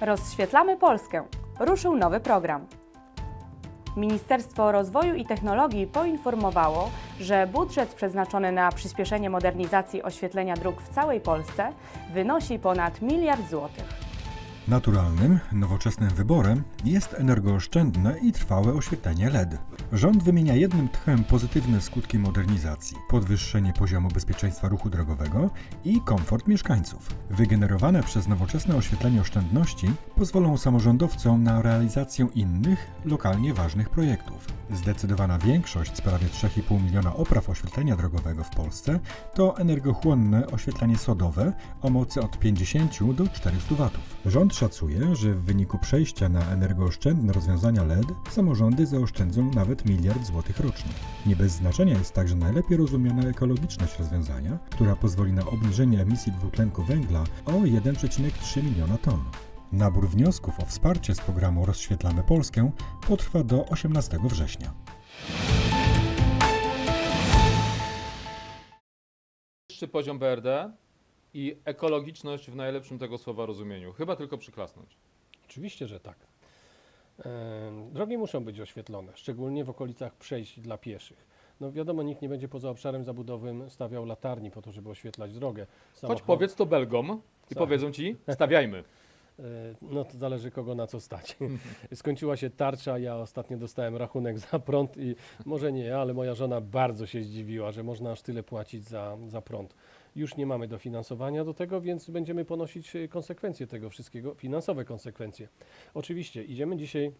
Rozświetlamy Polskę. Ruszył nowy program. Ministerstwo Rozwoju i Technologii poinformowało, że budżet przeznaczony na przyspieszenie modernizacji oświetlenia dróg w całej Polsce wynosi ponad miliard złotych. Naturalnym, nowoczesnym wyborem jest energooszczędne i trwałe oświetlenie LED. Rząd wymienia jednym tchem pozytywne skutki modernizacji, podwyższenie poziomu bezpieczeństwa ruchu drogowego i komfort mieszkańców. Wygenerowane przez nowoczesne oświetlenie oszczędności pozwolą samorządowcom na realizację innych, lokalnie ważnych projektów. Zdecydowana większość z prawie 3,5 miliona opraw oświetlenia drogowego w Polsce to energochłonne oświetlenie sodowe o mocy od 50 do 400 W. Rząd szacuje, że w wyniku przejścia na energooszczędne rozwiązania LED samorządy zaoszczędzą nawet miliard złotych rocznie. Nie bez znaczenia jest także najlepiej rozumiana ekologiczność rozwiązania, która pozwoli na obniżenie emisji dwutlenku węgla o 1,3 miliona ton. Nabór wniosków o wsparcie z programu Rozświetlamy Polskę potrwa do 18 września. Wyższy poziom BRD i ekologiczność w najlepszym tego słowa rozumieniu. Chyba tylko przyklasnąć. Oczywiście, że tak. Em, Drogi muszą być oświetlone, szczególnie w okolicach przejść dla pieszych. No wiadomo, nikt nie będzie poza obszarem zabudowym stawiał latarni po to, żeby oświetlać drogę. Choć Samochod- powiedz to Belgom i powiedzą ci, stawiajmy. E, No to zależy kogo na co stać. Skończyła się tarcza, ja ostatnio dostałem rachunek za prąd i może nie ale moja żona bardzo się zdziwiła, że można aż tyle płacić za, za prąd. Już nie mamy dofinansowania do tego, więc będziemy ponosić e, konsekwencje tego wszystkiego, finansowe konsekwencje. Oczywiście idziemy dzisiaj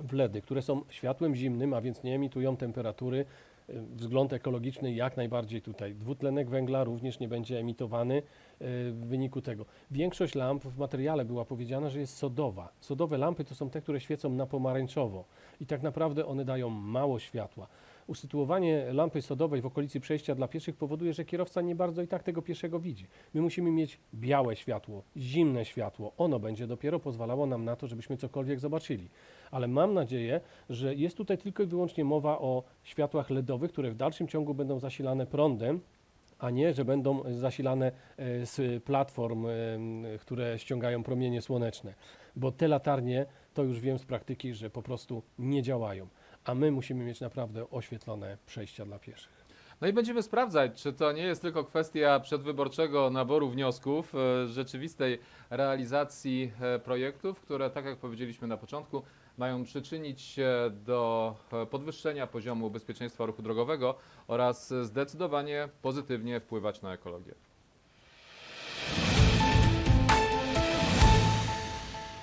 w LEDy, które są światłem zimnym, a więc nie emitują temperatury. Wzgląd ekologiczny jak najbardziej tutaj. Dwutlenek węgla również nie będzie emitowany e, w wyniku tego. Większość lamp w materiale była powiedziana, że jest sodowa. Sodowe lampy to są te, które świecą na pomarańczowo i tak naprawdę one dają mało światła. Usytuowanie lampy sodowej w okolicy przejścia dla pieszych powoduje, że kierowca nie bardzo i tak tego pieszego widzi. My musimy mieć białe światło, zimne światło. Ono będzie dopiero pozwalało nam na to, żebyśmy cokolwiek zobaczyli. Ale mam nadzieję, że jest tutaj tylko i wyłącznie mowa o światłach LEDowych, które w dalszym ciągu będą zasilane prądem, a nie, że będą zasilane e, z platform, e, które ściągają promienie słoneczne. Bo te latarnie, to już wiem z praktyki, że po prostu nie działają. A my musimy mieć naprawdę oświetlone przejścia dla pieszych. No i będziemy sprawdzać, czy to nie jest tylko kwestia przedwyborczego naboru wniosków, e, rzeczywistej realizacji e, projektów, które, tak jak powiedzieliśmy na początku, mają przyczynić się do e, podwyższenia poziomu bezpieczeństwa ruchu drogowego oraz zdecydowanie pozytywnie wpływać na ekologię.